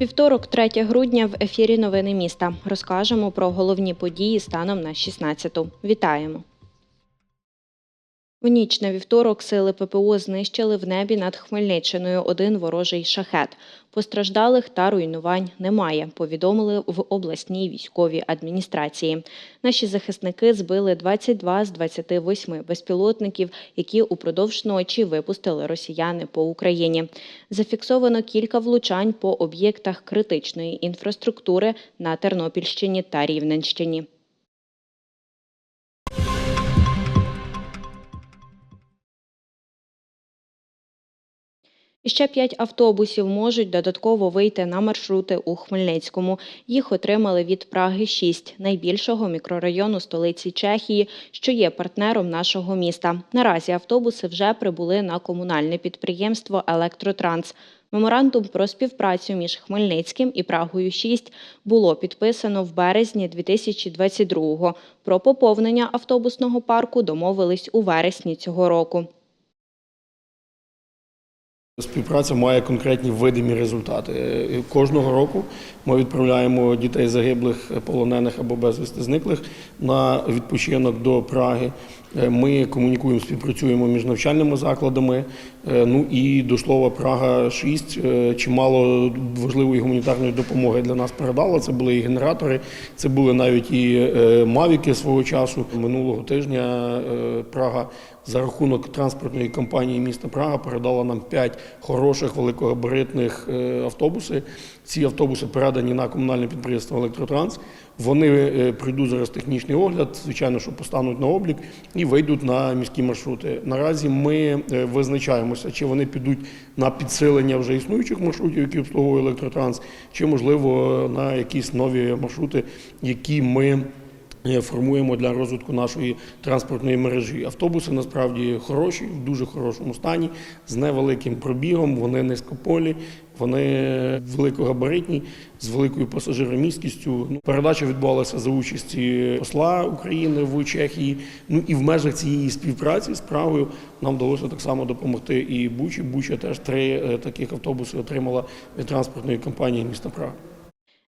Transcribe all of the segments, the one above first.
Вівторок, 3 грудня, в ефірі Новини міста. Розкажемо про головні події станом на 16-ту. Вітаємо. В ніч на вівторок сили ППО знищили в небі над Хмельниччиною один ворожий шахет. Постраждалих та руйнувань немає, повідомили в обласній військовій адміністрації. Наші захисники збили 22 з 28 безпілотників, які упродовж ночі випустили росіяни по Україні. Зафіксовано кілька влучань по об'єктах критичної інфраструктури на Тернопільщині та Рівненщині. І ще п'ять автобусів можуть додатково вийти на маршрути у Хмельницькому. Їх отримали від Праги 6 найбільшого мікрорайону столиці Чехії, що є партнером нашого міста. Наразі автобуси вже прибули на комунальне підприємство Електротранс. Меморандум про співпрацю між Хмельницьким і Прагою 6 було підписано в березні 2022-го. Про поповнення автобусного парку домовились у вересні цього року. Співпраця має конкретні видимі результати. Е, Кожного року ми відправляємо дітей загиблих, полонених або безвісти зниклих на відпочинок до Праги. Е, Ми комунікуємо, співпрацюємо між навчальними закладами. Е, Ну і до слова, Прага 6 е, чимало важливої гуманітарної допомоги для нас передала. Це були і генератори, це були навіть і мавіки свого часу. Минулого тижня Прага за рахунок транспортної компанії міста Прага передала нам 5 хороших великогабаритних автобуси. Ці автобуси передані на комунальне підприємство Електротранс. Вони прийдуть пройдуть зараз технічний огляд, звичайно, що постануть на облік і вийдуть на міські маршрути. Наразі ми е, визначаємося, чи вони підуть на підсилення вже існуючих маршрутів, які обслуговує Електротранс, чи можливо на якісь нові маршрути, які ми е, формуємо для розвитку нашої транспортної мережі. Автобуси насправді хороші, в дуже хорошому стані, з невеликим пробігом, вони низькополі, вони великогабаритні, з великою пасажиромісткістю. Ну, Передача відбувалася за участі посла України в Чехії. Ну і в межах цієї співпраці з Прагою нам вдалося так само допомогти і Бучі. Буча теж три е, таких автобуси отримала від транспортної компанії міста Прага.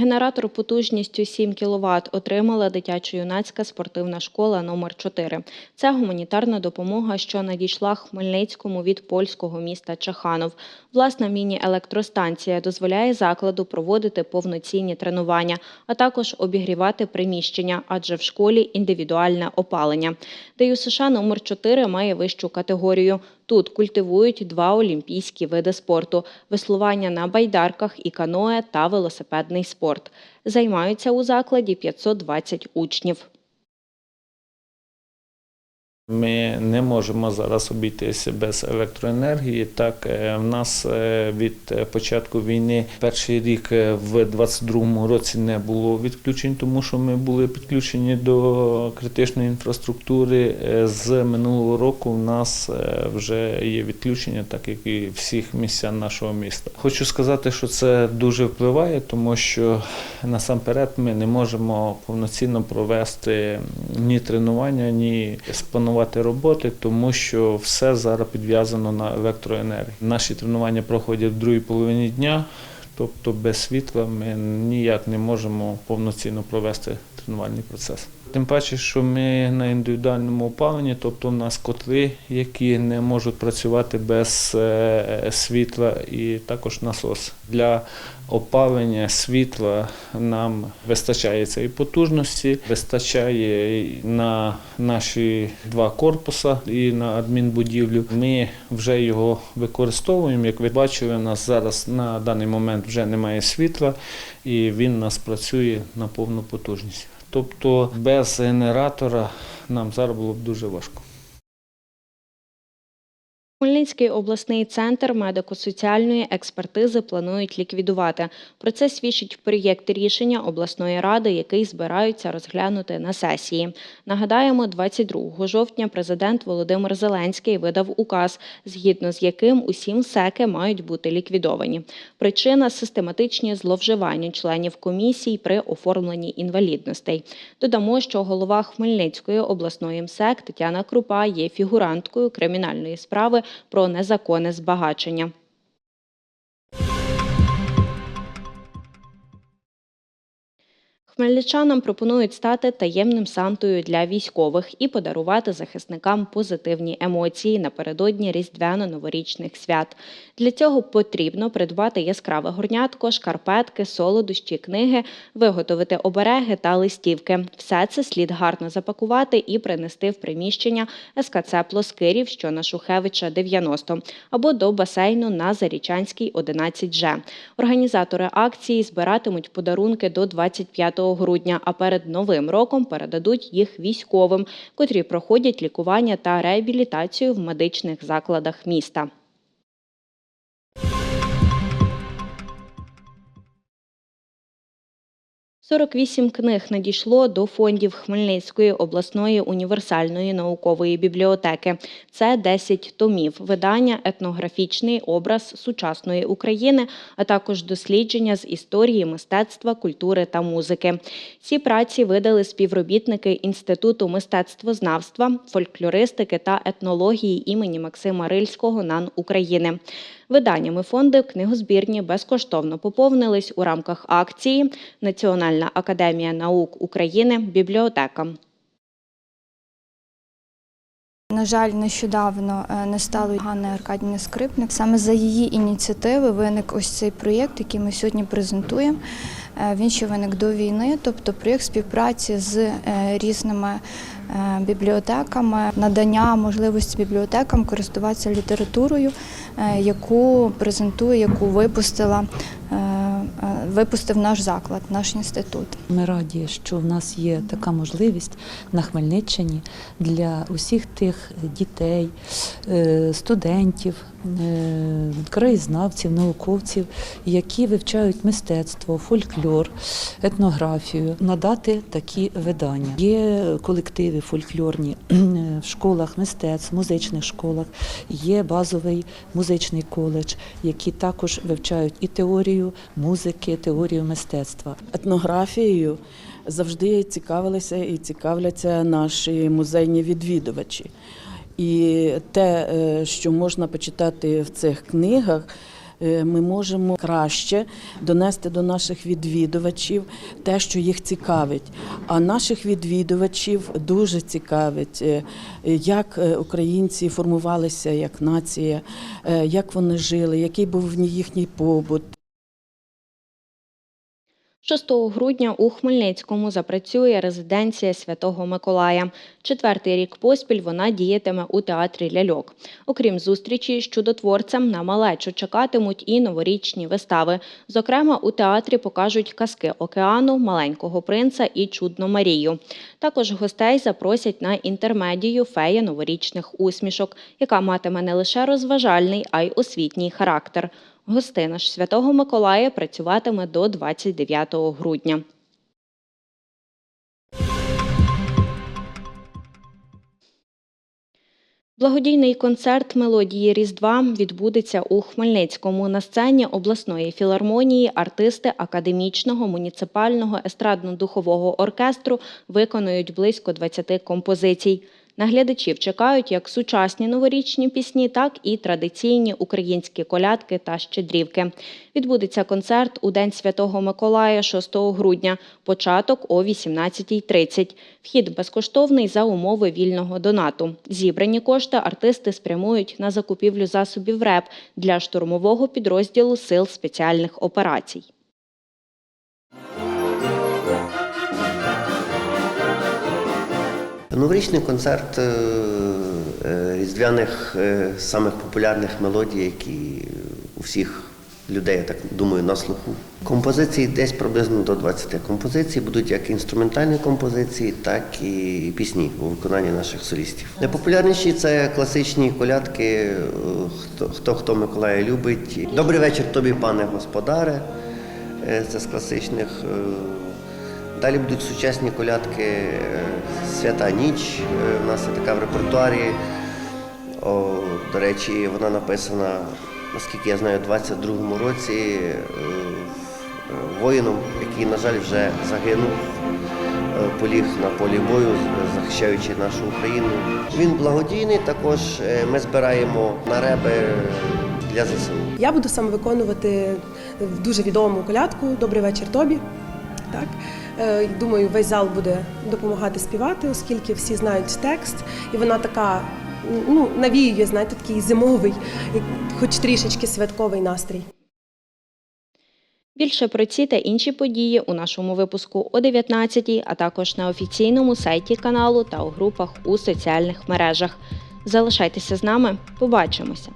Генератор потужністю 7 кВт отримала дитячо-юнацька спортивна школа номер 4 Це гуманітарна допомога, що надійшла Хмельницькому від польського міста Чаханов. Власна міні-електростанція дозволяє закладу проводити повноцінні тренування, а також обігрівати приміщення, адже в школі індивідуальне опалення. ДЮ США номер 4 має вищу категорію. Тут культивують два олімпійські види спорту: веслування на байдарках і каное та велосипедний спорт. Займаються у закладі 520 учнів. Ми не можемо зараз обійтися без електроенергії. Так, е, в нас е, від е, початку війни перший рік в 22-му році не було відключень, тому що ми були підключені до критичної інфраструктури. З минулого року в нас вже є відключення, так як і всіх місця нашого міста. Хочу сказати, що це дуже впливає, тому що насамперед ми не можемо повноцінно провести ні тренування, ні спланувати роботи, тому що все зараз підв'язано на електроенергію. Наші тренування проходять в другій половині дня, тобто без світла ми ніяк не можемо повноцінно провести тренувальний процес. Тим паче, що ми на індивідуальному опаленні, тобто в нас котли, які не можуть працювати без е, світла, і також насос. Для опалення світла нам вистачає цієї потужності, вистачає на наші два корпуса і на адмінбудівлю. Ми вже його використовуємо. Як ви бачили, у нас зараз на даний момент вже немає світла, і він у нас працює на повну потужність. Тобто без генератора нам зараз було б дуже важко. Хмельницький обласний центр медико-соціальної експертизи планують ліквідувати. Про це свідчить проєкт рішення обласної ради, який збираються розглянути на сесії. Нагадаємо, 22 жовтня президент Володимир Зеленський видав указ, згідно з яким усі МСЕКи мають бути ліквідовані. Причина систематичні зловживання членів комісій при оформленні інвалідностей. Додамо, що голова Хмельницької обласної МСЕК Тетяна Крупа є фігуранткою кримінальної справи про незаконне збагачення. Хмельничанам пропонують стати таємним сантою для військових і подарувати захисникам позитивні емоції напередодні різдвяно-новорічних свят. Для цього потрібно придбати яскраве горнятко, шкарпетки, солодощі, книги, виготовити обереги та листівки. Все це слід гарно запакувати і принести в приміщення СКЦ Плоскирів, що на Шухевича 90, або до басейну на Зарічанській 11Ж. Організатори акції збиратимуть подарунки до 25 грудня, а перед новим роком передадуть їх військовим, котрі проходять лікування та реабілітацію в медичних закладах міста. – 48 книг надійшло до фондів Хмельницької обласної універсальної наукової бібліотеки. Це 10 томів, видання етнографічний образ сучасної України, а також дослідження з історії, мистецтва, культури та музики. Ці праці видали співробітники Інституту мистецтвознавства, фольклористики та етнології імені Максима Рильського НАН України. Виданнями фонду книгозбірні безкоштовно поповнились у рамках акції Національна академія наук України бібліотека. На жаль, нещодавно не стало Ганни Аркадівни Скрипник. Саме за її ініціативи виник ось цей проєкт, який ми сьогодні презентуємо. Е, Він ще виник до війни, тобто проєкт співпраці з е, різними е, бібліотеками, надання можливості бібліотекам користуватися літературою, яку презентує, яку випустила, випустив наш заклад, наш інститут. Ми раді, що в нас є така можливість на Хмельниччині для усіх тих дітей, студентів, краєзнавців, науковців, які вивчають мистецтво, фольклор, етнографію, надати такі видання. Є колективи фольклорні в школах мистецтв, музичних школах, є базовий музичний коледж, які також вивчають і теорію музики, теорію мистецтва. етнографією завжди цікавилися і цікавляться наші музейні відвідувачі. І те, е, що можна почитати в цих книгах, е, ми можемо краще донести до наших відвідувачів те, що їх цікавить. А наших відвідувачів дуже цікавить, е, як українці формувалися як нація, як вони жили, який був в їхній побут. 6 грудня у Хмельницькому запрацює резиденція Святого Миколая. Четвертий рік поспіль вона діятиме у театрі ляльок. Окрім зустрічі з чудотворцем, на малечу чекатимуть і новорічні вистави. Зокрема, у театрі покажуть казки океану, маленького принца і чудну Марію. Також гостей запросять на інтермедію фея новорічних усмішок, яка матиме не лише розважальний, а й освітній характер. Гостина ж Святого Миколая працюватиме до 29 грудня. Благодійний концерт мелодії Різдва відбудеться у Хмельницькому на сцені обласної філармонії. Артисти академічного муніципального естрадно-духового оркестру виконують близько 20 композицій. Наглядачів чекають як сучасні новорічні пісні, так і традиційні українські колядки та щедрівки. Відбудеться концерт у День Святого Миколая 6 грудня, початок о 18.30. Вхід безкоштовний за умови вільного донату. Зібрані кошти артисти спрямують на закупівлю засобів РЕП для штурмового підрозділу Сил спеціальних операцій. Новорічний концерт е, е, різдвяних е, самих популярних мелодій, які у всіх людей, я так думаю, на слуху. Композиції десь приблизно до 20 композицій будуть як інструментальні композиції, так і пісні у виконанні наших солістів. Найпопулярніші це класичні колядки Хто хто, хто Миколая любить. Добрий вечір тобі, пане господаре. Це з класичних. Е, Далі будуть сучасні колядки е, Свята ніч. е, У нас є така в репертуарі. О, до речі, вона написана, наскільки я знаю, у 22-му році е, е, воїном, який, на жаль, вже загинув, е, поліг на полі бою, захищаючи нашу Україну. Він благодійний, також е, ми збираємо на реби для ЗСУ. Я буду саме виконувати дуже відому колядку Добрий вечір тобі. Так Е, думаю, весь зал буде допомагати співати, оскільки всі знають текст, і вона така ну навіює, знаєте, такий зимовий, хоч трішечки святковий настрій. Більше про ці та інші події у нашому випуску о 19 а також на офіційному сайті каналу та у групах у соціальних мережах. Залишайтеся з нами, побачимося!